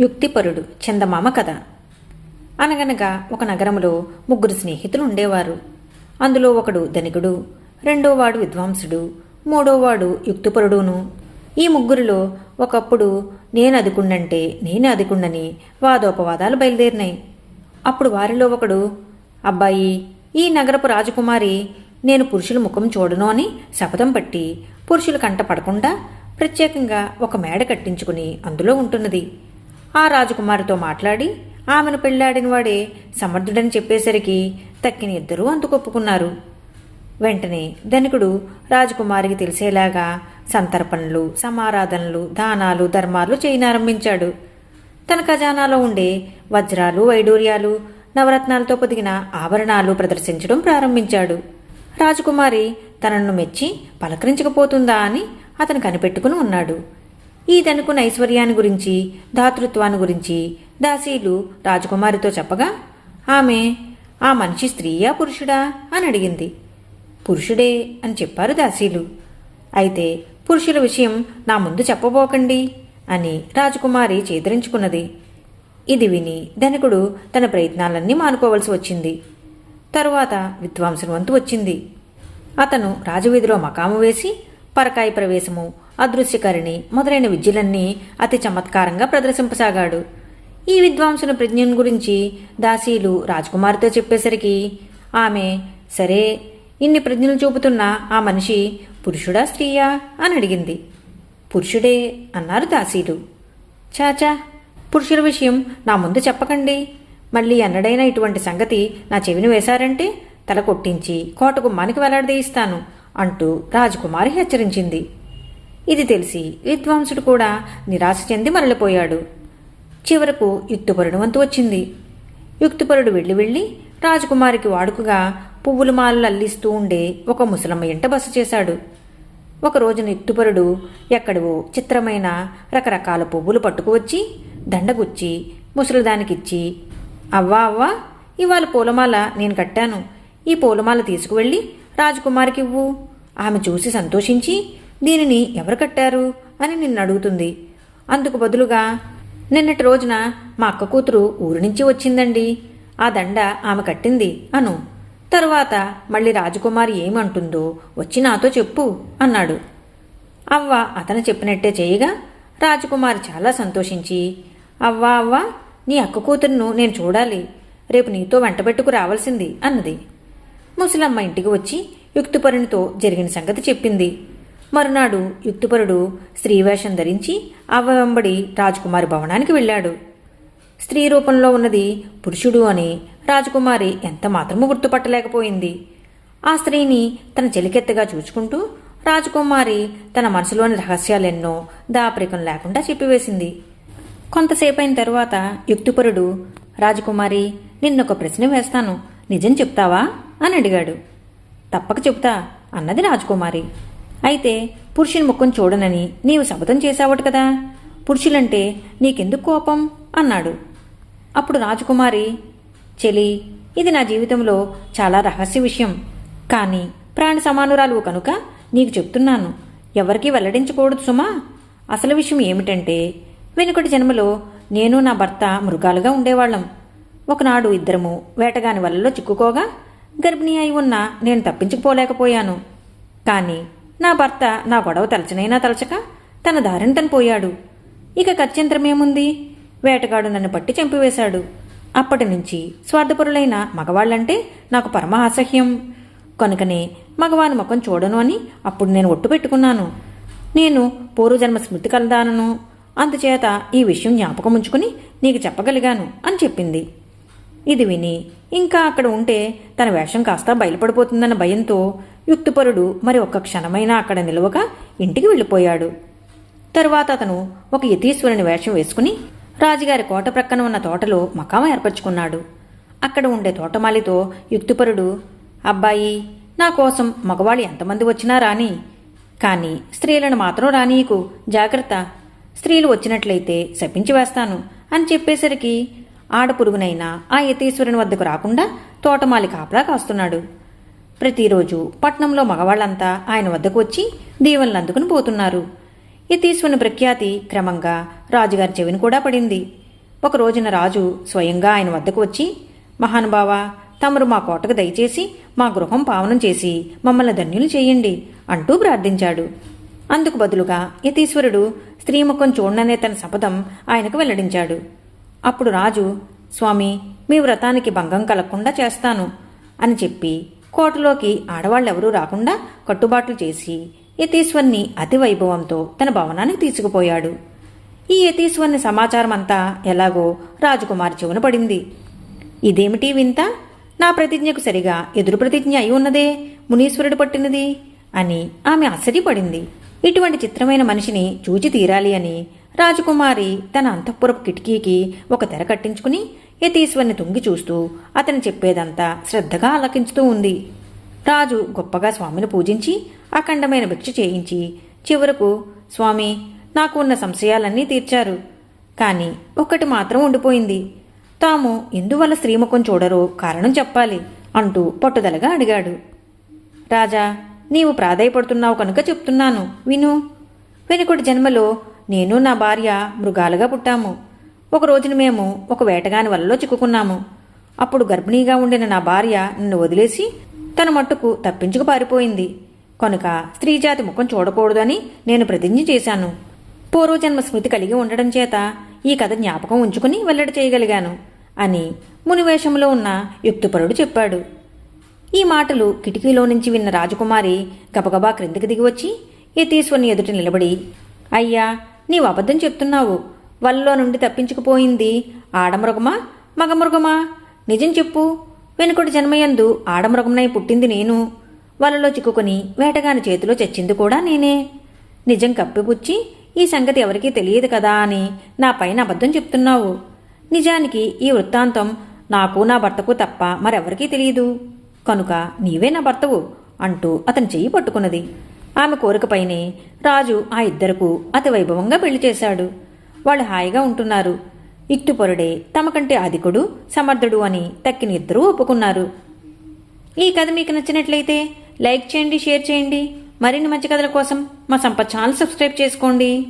యుక్తిపరుడు చందమామ కథ. అనగనగా ఒక నగరంలో ముగ్గురు స్నేహితులు ఉండేవారు. అందులో ఒకడు ధనికుడు రెండోవాడు విద్వాంసుడు మూడోవాడు యుక్తిపరుడును. ఈ ముగ్గురిలో ఒకప్పుడు నేను అదికుండంటే నేను అదికుండని వాదోపవాదాలు బయలుదేరినాయి. అప్పుడు వారిలో ఒకడు అబ్బాయి ఈ నగరపు రాజకుమారి నేను పురుషుల ముఖం చూడను అని శపథం పట్టి పురుషుల కంట పడకుండా ప్రత్యేకంగా ఒక మేడ కట్టించుకుని అందులో ఉంటున్నది. ఆ రాజకుమారితో మాట్లాడి ఆమెను పెళ్ళాడిన వాడే సమర్థుడని చెప్పేసరికి తక్కిన ఇద్దరూ అందుకొప్పుకున్నారు వెంటనే ధనికుడు రాజకుమారికి తెలిసేలాగా సంతర్పణలు సమారాధనలు దానాలు ధర్మాలు చేయనారంభించాడు. తన ఖజానాలో ఉండే వజ్రాలు వైడూర్యాలు నవరత్నాలతో పొదిగిన ఆభరణాలు ప్రదర్శించడం ప్రారంభించాడు. రాజకుమారి తనను మెచ్చి పలకరించకపోతుందా అని అతను కనిపెట్టుకుని ఉన్నాడు. ఈ ధనుకున్న ఐశ్వర్యాన్ని గురించి దాతృత్వాన్ని గురించి దాసీలు రాజకుమారితో చెప్పగా ఆమె ఆ మనిషి స్త్రీయా పురుషుడా? అని అడిగింది. పురుషుడే అని చెప్పారు దాసీలు. అయితే పురుషుల విషయం నా ముందు చెప్పబోకండి అని రాజకుమారి చేదరించుకున్నది. ఇది విని ధనికుడు తన ప్రయత్నాలన్నీ మానుకోవలసి వచ్చింది. తరువాత విద్వాంసుని వంతు వచ్చింది. అతను రాజవీధిలో మకాము వేసి పరకాయ ప్రవేశము అదృశ్యకరిణి మొదలైన విద్యలన్నీ అతి చమత్కారంగా ప్రదర్శింపసాగాడు. ఈ విద్వాంసుని ప్రజ్ఞను గురించి దాసీలు రాజకుమారితో చెప్పేసరికి ఆమె సరే ఇన్ని ప్రజ్ఞలు చూపుతున్న ఆ మనిషి పురుషుడా స్త్రీయా? అని అడిగింది. పురుషుడే అన్నారు దాసీలు. చాచా పురుషుల విషయం నా ముందు చెప్పకండి. మళ్ళీ ఎన్నడైనా ఇటువంటి సంగతి నా చెవిని వేశారంటే తల కొట్టించి కోట గుమ్మానికి వెలాడదీయిస్తాను అంటూ రాజకుమారి హెచ్చరించింది. ఇది తెలిసి విద్వాంసుడు కూడా నిరాశ చెంది మరలిపోయాడు. చివరకు యుక్తిపరుడు వంతు వచ్చింది. యుక్తిపరుడు వెళ్ళి వెళ్ళి రాజకుమారికి వాడుకగా పువ్వుల మాలలు అల్లిస్తూ ఉండే ఒక ముసలమ్మ ఇంట బస చేశాడు. ఒక రోజున యుక్తిపరుడు ఎక్కడివో చిత్రమైన రకరకాల పువ్వులు పట్టుకువచ్చి దండగుచ్చి ముసలిదానికిచ్చి అవ్వా అవ్వా ఇవాళ పూలమాల నేను కట్టాను. ఈ పూలమాల తీసుకువెళ్ళి రాజకుమారికి ఇవ్వు. ఆమె చూసి సంతోషించి దీనిని ఎవరు కట్టారు అని నిన్ను అడుగుతుంది అందుకు బదులుగా నిన్నటి రోజున మా అక్క కూతురు ఊరు నుంచి వచ్చిందండి. ఆ దండ ఆమె కట్టింది అను. తరువాత మళ్ళీ రాజకుమారి ఏమంటుందో వచ్చి నాతో చెప్పు అన్నాడు. అవ్వ అతను చెప్పినట్టే చేయగా రాజకుమారి చాలా సంతోషించి అవ్వా అవ్వా నీ అక్క కూతురును నేను చూడాలి. రేపు నీతో వెంటబెట్టుకు రావాల్సింది అన్నది. ముసలమ్మ ఇంటికి వచ్చి యుక్తిపరునితో జరిగిన సంగతి చెప్పింది. మరునాడు యుక్తిపరుడు స్త్రీవేషం ధరించి అవ్వ వెంబడి రాజకుమారి భవనానికి వెళ్ళాడు. స్త్రీ రూపంలో ఉన్నది పురుషుడు అని రాజకుమారి ఎంత మాత్రము గుర్తుపట్టలేకపోయింది. ఆ స్త్రీని తన చెలికెత్తగా చూచుకుంటూ రాజకుమారి తన మనసులోని రహస్యాలెన్నో దాపరికం లేకుండా చెప్పివేసింది. కొంతసేపు అయిన తరువాత యుక్తిపరుడు రాజకుమారి నిన్నొక ప్రశ్న వేస్తాను. నిజం చెప్తావా? అని అడిగాడు. తప్పక చెప్తా అన్నది రాజకుమారి. అయితే పురుషుని ముఖం చూడనని నీవు శపథం చేశావట కదా? పురుషులంటే నీకెందుకు కోపం? అన్నాడు. అప్పుడు రాజకుమారి చెలి ఇది నా జీవితంలో చాలా రహస్య విషయం. కానీ ప్రాణ సమానురాలు కనుక నీకు చెప్తున్నాను. ఎవరికీ వెల్లడించకూడదు సుమా. అసలు విషయం ఏమిటంటే వెనుకటి జన్మలో నేను నా భర్త మృగాలుగా ఉండేవాళ్ళం. ఒకనాడు ఇద్దరము వేటగాని వలలో చిక్కుకోగా గర్భిణీ అయి ఉన్న నేను తప్పించుకుపోలేకపోయాను. కానీ నా భర్త నా గొడవ తలచనైనా తలచక తన దారిని తను పోయాడు. ఇక గత్యంతరమేముంది వేటగాడు నన్ను పట్టి చంపివేశాడు. అప్పటి నుంచి స్వార్థపరులైన మగవాళ్ళంటే నాకు పరమ అసహ్యం కనుకనే మగవాని ముఖం చూడను అని అప్పుడు నేను ఒట్టు పెట్టుకున్నాను. నేను పూర్వజన్మ స్మృతి కలదానను. అందుచేత ఈ విషయం జ్ఞాపకం ఉంచుకుని నీకు చెప్పగలిగాను అని చెప్పింది. ఇది విని ఇంకా అక్కడ ఉంటే తన వేషం కాస్త బయలుపడిపోతుందన్న భయంతో యుక్తిపరుడు మరి ఒక్క క్షణమైనా అక్కడ నిలవక ఇంటికి వెళ్ళిపోయాడు. తరువాత అతను ఒక యతీశ్వరుని వేషం వేసుకుని రాజుగారి కోట ప్రక్కన ఉన్న తోటలో మకామ ఏర్పరచుకున్నాడు. అక్కడ ఉండే తోటమాలితో యుక్తిపరుడు అబ్బాయి నా కోసం మగవాళ్ళు ఎంతమంది వచ్చినా రాని కానీ స్త్రీలను మాత్రం రానీయకు జాగ్రత్త. స్త్రీలు వచ్చినట్లయితే శపించి వేస్తాను అని చెప్పేసరికి ఆడపురుగునైనా ఆ యతీశ్వరుని వద్దకు రాకుండా తోటమాలి కాపలా కాస్తున్నాడు. ప్రతిరోజు పట్నంలో మగవాళ్ళంతా ఆయన వద్దకు వచ్చి దీవెనలు అందుకుని పోతున్నారు. యతీశ్వరుని ప్రఖ్యాతి క్రమంగా రాజుగారి చెవిని కూడా పడింది. ఒక రోజున రాజు స్వయంగా ఆయన వద్దకు వచ్చి మహానుభావ తమరు మా కోటకు దయచేసి మా గృహం పావనం చేసి మమ్మల్ని ధన్యులు చేయండి అంటూ ప్రార్థించాడు. అందుకు బదులుగా యతీశ్వరుడు స్త్రీముఖం చూడననే తన శపథం ఆయనకు వెల్లడించాడు. అప్పుడు రాజు స్వామి మీ వ్రతానికి భంగం కలగకుండా చేస్తాను అని చెప్పి కోటలోకి ఆడవాళ్ళెవరూ రాకుండా కట్టుబాట్లు చేసి యతీశ్వర్ని అతి వైభవంతో తన భవనానికి తీసుకుపోయాడు. ఈ యతీశ్వర్ని సమాచారం అంతా ఎలాగో రాజకుమారి చెవున పడింది. ఇదేమిటి వింత? నా ప్రతిజ్ఞకు సరిగా ఎదురు ప్రతిజ్ఞ అయి ఉన్నదే? మునీశ్వరుడు పట్టినది? అని ఆమె ఆశ్చర్యపడింది. ఇటువంటి చిత్రమైన మనిషిని చూచి తీరాలి అని రాజకుమారి తన అంతఃపురపు కిటికీకి ఒక తెర కట్టించుకుని యతీశ్వర్ని తొంగి చూస్తూ అతను చెప్పేదంతా శ్రద్ధగా ఆలకించుతూ ఉంది. రాజు గొప్పగా స్వామిని పూజించి అఖండమైన భిక్ష చేయించి చివరకు స్వామి నాకు ఉన్న సంశయాలన్నీ తీర్చారు. కానీ ఒక్కటి మాత్రం ఉండిపోయింది. తాము ఎందువల్ల శ్రీముఖం చూడరో కారణం చెప్పాలి అంటూ పట్టుదలగా అడిగాడు. రాజా నీవు ప్రాధాయపడుతున్నావు కనుక చెప్తున్నాను. విను. వెనుకటి జన్మలో నేను నా భార్య మృగాలుగా పుట్టాము. ఒక రోజున మేము ఒక వేటగాని వలలో చిక్కుకున్నాము. అప్పుడు గర్భిణీగా ఉండిన నా భార్య నన్ను వదిలేసి తన మట్టుకు తప్పించుకు పారిపోయింది. కనుక స్త్రీజాతి ముఖం చూడకూడదని నేను ప్రతిజ్ఞ చేశాను. పూర్వజన్మ స్మృతి కలిగి ఉండడం చేత ఈ కథ జ్ఞాపకం ఉంచుకుని వెల్లడి చేయగలిగాను అని మునివేషంలో ఉన్న యుక్తిపరుడు చెప్పాడు. ఈ మాటలు కిటికీలో నుంచి విన్న రాజకుమారి గబగబా క్రిందికి దిగివచ్చి యతీశ్వరుని ఎదుట నిలబడి అయ్యా నీవు అబద్ధం చెప్తున్నావు. వల్లో నుండి తప్పించుకుపోయింది. ఆడమృగమా? మగమృగమా? నిజం చెప్పు. వెనుకటి జన్మయందు ఆడమృగమునై పుట్టింది నేను. వలలో చిక్కుకొని వేటగాని చేతిలో చచ్చింది కూడా నేనే. నిజం కప్పిపుచ్చి ఈ సంగతి ఎవరికీ తెలియదు కదా అని నా పైన అబద్ధం చెప్తున్నావు. నిజానికి ఈ వృత్తాంతం నాకు నా భర్తకు తప్ప మరెవరికీ తెలియదు. కనుక నీవే నా భర్తవు అంటూ అతని చెయ్యి పట్టుకున్నది. ఆమె కోరికపైనే రాజు ఆ ఇద్దరకు అతి వైభవంగా పెళ్ళి చేశాడు. వాళ్ళు హాయిగా ఉంటున్నారు. ఇక్తుపరుడే తమకంటే అధికుడు సమర్థుడు అని తక్కిన ఇద్దరూ ఒప్పుకున్నారు. ఈ కథ మీకు నచ్చినట్లయితే లైక్ చేయండి షేర్ చేయండి. మరిన్ని మంచి కథల కోసం మా సంపత్ ఛానల్ సబ్స్క్రైబ్ చేసుకోండి.